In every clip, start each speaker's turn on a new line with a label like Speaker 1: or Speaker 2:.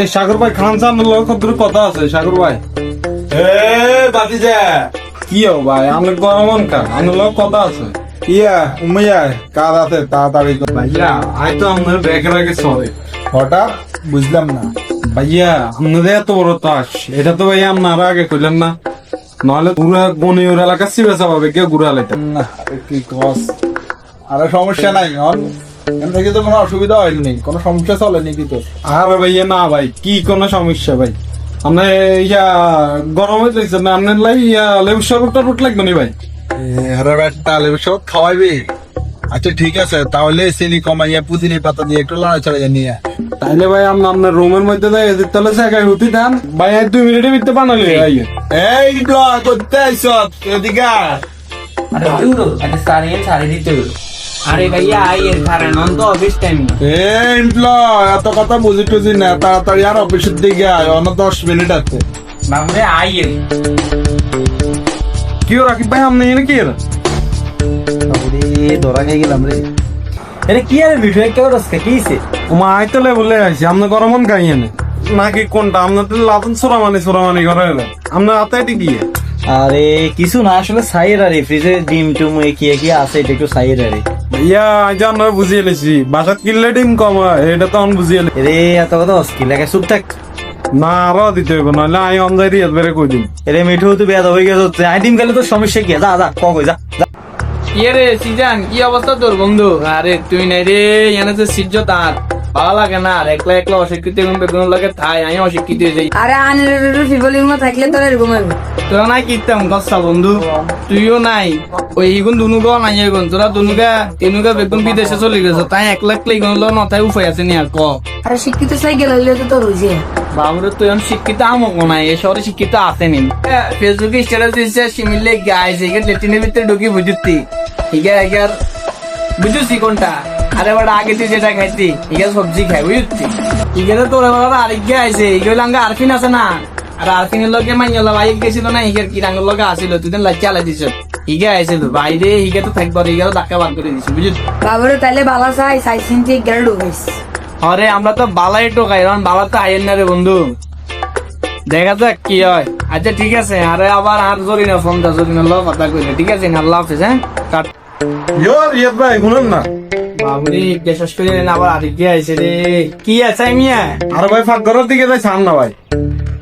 Speaker 1: এই সাগর ভাই খান লোক দূর কথা আছে সাগর ভাই?
Speaker 2: এ বাতিজা
Speaker 1: কি হো ভাই আমার গরমন কা আমার লোক কথা আছে।
Speaker 2: ইয়া উমাইয়া কাজ আছে তাড়াতাড়ি।
Speaker 1: ভাইয়া আই তো সরে।
Speaker 2: হঠাৎ? বুঝলাম না।
Speaker 1: ভাইয়া আপনাদের এত বড় তাস এটা তো ভাইয়া আপনারা আগে কইলেন না। নাহলে পুরা গনিউর এলাকা সিবে চাপাবে কেউ ঘুরা লাইতে
Speaker 2: না কি কস? আরে সমস্যা নাই অন এখান থেকে তো কোনো অসুবিধা হয়নি? কোনো সমস্যা চলেনি কি তো
Speaker 1: আরে ভাইয়া না ভাই কি কোনো সমস্যা ভাই? আপনার ইয়া গরম হয়ে লাগছে না আপনার লাই ইয়া লেবু শরবত টরবত লাগবে নি ভাই?
Speaker 2: আরে লেবু সব খাওয়াইবি? আচ্ছা ঠিক আছে তাহলে চিনি কমাইয়া পুদিনি পাতা দিয়ে একটু লড়াচড়া জানিয়ে
Speaker 1: তাইলে ভাই আমরা আপনার রুমের মধ্যে দেয় এদের তাহলে জায়গায় হতে দেন। ভাই এক দুই মিনিটের ভিতরে বানালে ভাই।
Speaker 2: এই করতে আইস এদিকে।
Speaker 3: আরে দূর আরে সারে সারে দিতে আরে ভাইয়া আইয়ের কারণ অন্ত অফিস টাইম
Speaker 2: এই এমপ্লয় এত কথা বুঝি টুঝি না তাড়াতাড়ি আর অফিসের দিকে আয় অন্য দশ মিনিট আছে।
Speaker 3: বাবুরে
Speaker 1: কি রাকিব ভাই কি এরা?
Speaker 4: ধরা খেয়ে গেলাম রে। আরে কি আরে ভিডিও একটা রসকে কি হইছে?
Speaker 1: আইতলে বলে আইছি গরমন নাকি কোনটা? আপনার তো লাতন সোরামানি সোরামানি করে আপনার হাতে এটি কি?
Speaker 4: আরে কিছু না আসলে সাইয়ের আরে ফ্রিজে ডিম টুম এ কি আছে এটা একটু সাইয়ের আরে।
Speaker 1: ভাইয়া আজ আমরা বুঝিয়ে লেছি বাসাত কিনলে ডিম কম হয় এটা তো আমি বুঝিয়ে
Speaker 4: রে এত কথা অস্কি লাগে চুপ থাক।
Speaker 1: না আরও দিতে হইব নাহলে আমি অনজাই দিয়ে বেড়ে কই দিন
Speaker 4: এরে মিঠু তুই বেদ হয়ে গেছে আই ডিম খেলে তো সমস্যা কি? যা যা ক কই যা।
Speaker 3: ইয়ে রে সিজান কি অবস্থা তোর বন্ধু? আরে তুই নাই রে এনে যে সিজ্জ তার ভালো লাগে না আর একলা একলা অশিক্ষিত বেগুন লাগে থাই আমি অশিক্ষিত হয়ে যাই।
Speaker 5: আরে আনের ফিবলিং থাকলে তোর এরকম হবে
Speaker 3: তোরা নাই কিতাম গচ্ছা বন্ধু? তুইও নাই। ওই ইগুন দুনুগো নাই এগুন তোরা দুনুগা তিনুগা বেগুন বিদেশে চলে গেছে তাই একলা একলা ইগুন লো নতাই উপায় আছে নি আর ক।
Speaker 5: আরে শিক্ষিত সাইকেল হইলে তো তোর হইছে
Speaker 3: বাবুরে তুই এখন শিক্ষিত আমক নাই এ শহরে শিক্ষিত আছে নি। ফেসবুকে স্ট্যাটাস দিচ্ছে সিমিলে গাইছে লেটিনের ভিতরে ঢুকি বুঝুতি। ঠিক আছে বুঝুছি কোনটা? আরে বাড়া আগে তুই যেটা খাইতি এগার সবজি খাই বুঝুতি এখানে তোর এবার আরেক গে আইছে এগুলো আঙ্গা আরফিন আছে না? আর আরফিনের লগে মাইয়াল বাইক গেছিল না ইগের কি রাঙ্গের লগে আসিল তুই দেন লাইক চালাই দিছ ইগে আইছিল বাইরে ইগে তো থাকবার ইগে ধাক্কা বার করে দিছি বুঝুত
Speaker 5: বাবুরে তাইলে বালা চাই সাই চিনতে ঢুকাইস।
Speaker 3: আরে আমরা তো বালাই টোকাই কারণ বালা তো আইয়েন না রে বন্ধু। দেখা যাক কি হয়। আচ্ছা ঠিক আছে আরে আবার আর জরি না ফোন দা জরি না লো কথা কইলে ঠিক আছে আল্লাহ হাফেজ হ্যাঁ? কাট।
Speaker 1: ইয়োর ইয়ে ভাই শুনুন না।
Speaker 3: বাবুরি বিশ্বাস করে না আবার আরেক দিয়ে আইছে রে। কি আছে মিয়া?
Speaker 1: আর ভাই ফাঁক দিকে যাই সাম ভাই।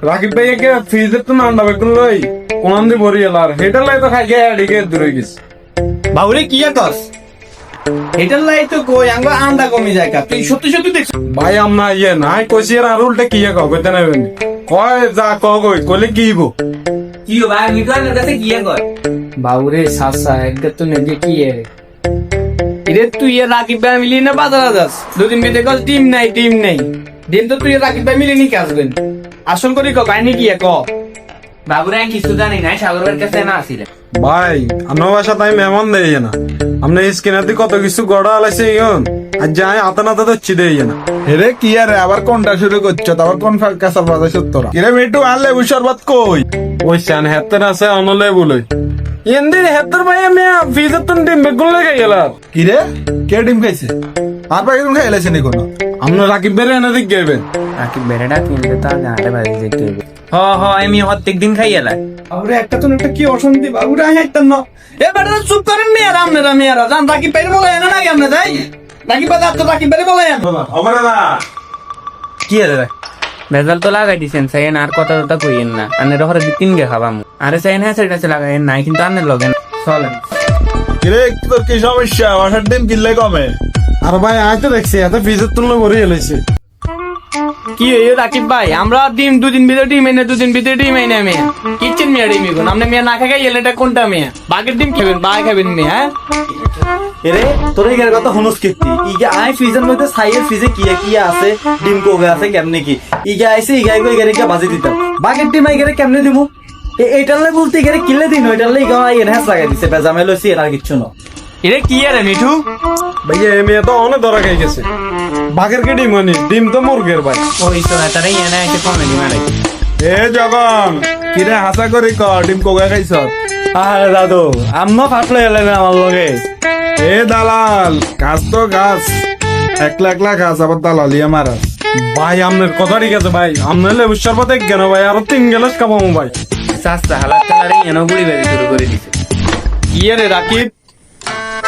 Speaker 1: রাকিব ভাই একে ফ্রিজের তো নাম ডাবে কোন লই। কোন দি ভরি এলার হেটার লাই তো খাই গে এদিকে দূরে গেছে।
Speaker 3: বাবুরি কি কস? এটার লাই তো কই আঙ্গ আন্ডা কমি যায় কা। তুই সত্যি সত্যি দেখছ
Speaker 1: ভাই আমনা ইয়ে নাই কইছি আর উল্টে কি কও কইতে না কয় যা কও কই কইলে কি হইব?
Speaker 3: কি ভাই মিকানের কাছে কি কয়? বাবুরে সাসা একদম তো নেগে কি ইরে তুই রাকিব ভাই মিলি না বাজার যাস দুদিন বিতে কস টিম নাই টিম নাই। দিন তো তুই রাকিব ভাই মিলি নি কাজ করেন আসল করি ক কাহিনী কি ক? বাবুরে কিছু জানি নাই সাগরের কাছে না আসিলে।
Speaker 1: ভাই আমার বাসা তাই মেহমান দেই না। আপনি স্ক্রিনের কত কিছু গড়া আলাইছে ইয়ন। আর যাই আতা নাতা দচ্ছি দেই না।
Speaker 2: হেরে কি আরে আবার কোনটা শুরু করছ? আবার কোন কাঁচা বাজা সত্তরা? কিরে মিটু আর লেবু শরবত কই?
Speaker 1: ওই হেতের আছে অনলে বলই এন্দির হেতের ভাই আমি ফিজের তো ডিম বেগুন লেগে গেল
Speaker 2: কিরে কে ডিম খাইছে? আর পাখি তুমি খাইলেছে নি কোনো
Speaker 1: আপনি রাকিব বেরে এনে দিক গেবেন
Speaker 3: রাকিব বেড়াটা কিনলে তো জানাতে পারি দেখতে হবে হ হ আমি প্রত্যেক দিন খাই এলাই বাবুরে একটা তো একটা কি অশান্তি বাবুরে একটা ন। এ বেটা চুপ করেন মেয়েরা আপনারা মেয়েরা জান রাকিব পেরে বলে না নাকি আপনি তাই রাকিব বাদা তো রাকিব বলে
Speaker 4: কি আরে রে?
Speaker 3: ভেজাল তো লাগাই দিছেন সাইন আর কথা কথা কইেন না। আনে রহরে দি তিন গে খাবাম। আরে সাইন হ্যাঁ সেটা লাগাই নাই কিন্তু আনে লগেন চলেন।
Speaker 2: কিরে তোর কি সমস্যা? বাসার ডিম কিনলে কমে?
Speaker 1: আর ভাই আজ তো দেখছি এত ফিজের তুলনা করে এলাইছে
Speaker 3: কি হইল রাকিব ভাই? আমরা ডিম দুদিন ভিতরে ডিম এনে দুদিন ভিতরে ডিম এনে মেয়ে কিচেন মেয়ে ডিম এখন আপনি মেয়ে না খাই এলেটা কোনটা মেয়ে? বাঘের ডিম খাবেন বাঘ খাবেন মেয়ে হ্যাঁ?
Speaker 4: এরে তোর এই কথা হুনুস কিত্তি? ইগে আই ফ্রিজের মধ্যে সাইয়ের ফ্রিজে কি কি আছে? ডিম কোগে আছে কেমনে কি? ইগে আইছে ইগে ইগে কে বাজি দিতাম। বাকের ডিম আইগে কেমনে দিমু? এ- এইটার লাই বলতে ইগে কিলে দিন ওইটার লাই গাই এনহাস লাগাই দিছে বেজামে লইছি এর আর কিচ্ছু না
Speaker 3: এটা কি আরে মিঠু?
Speaker 1: ভাইয়া এ মেয়ে তো অনেক ধরা খাই গেছে। বাঘের কে ডিম আনি? ডিম তো মুরগের ভাই।
Speaker 3: ওই তো তারাই এনে কমেডি মারে
Speaker 2: এ জগন কিরে হাসা করি ক? ডিম কোগা খাইছ?
Speaker 4: আরে দাদু আম্মা ফাটলো এলেন আমার লগে।
Speaker 2: এ দালাল কাজ তো গাছ একলা একলা গাছ আবার দালালিয়া মারাস
Speaker 1: ভাই আপনার কথা ঠিক আছে ভাই। আপনার লেবু শরবত এক কেন ভাই আরও তিন গ্লাস খাবামো ভাই।
Speaker 3: চাস্তা হালাত তালারে এনে গুড়ি বেড়ে শুরু করে দিছে। কি রে রাকিব?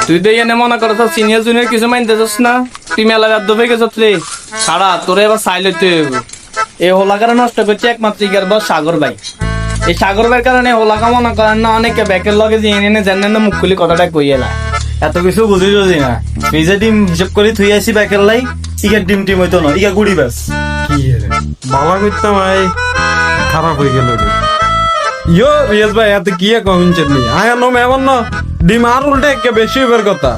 Speaker 3: তুই তো এনে মনে করছ সিনিয়র জুনিয়র কিছু মানতে চাস না? তুই মেলা রাত দবে গেছত রে সারা তোরে এবার সাইলে তুই এই হোলাকারে নষ্ট করছে একমাত্র ইগার বস সাগর ভাই। এই সাগর ভাইয়ের কারণে হোলাকা মনে করেন না, অনেকে ব্যাকের লগে দিয়ে এনে জানেন না মুখ খুলি কথাটা কই এলা।
Speaker 4: এত কিছু বুঝি বুঝি না। নিজে ডিম হিসাব করে থুই আসি ব্যাকের লাই, ইগার ডিম টিম হইতো না, ইগা গুড়ি ব্যাস
Speaker 1: কি রে? ভালো করতাম ভাই, খারাপ হয়ে গেল রে। ইয়ো, রিয়াজ ভাই, এত কি কমিনছেন নি? আয়া নো এমন না। ডিম আর উল্টে একে বেশি হইবার কথা।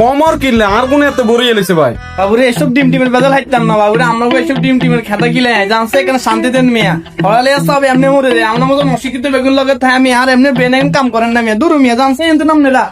Speaker 1: কমর কিনলে আর কোন এত বড় এলিছে ভাই?
Speaker 3: বাবুরে, এসব ডিম টিমের বেজাল হাইতাম না বাবুরে আমরা এসব ডিম টিমের খেতা কিলে, জানছে এখানে শান্তি দেন মিয়া। হরালে সব এমনি মরে রে আমরা মতো মশিকিতে বেগুন লগে থাই আমি আর এমনি বেনেন কাম করেন না মিয়া। দূর মিয়া, জানছে এমন নাম নেরা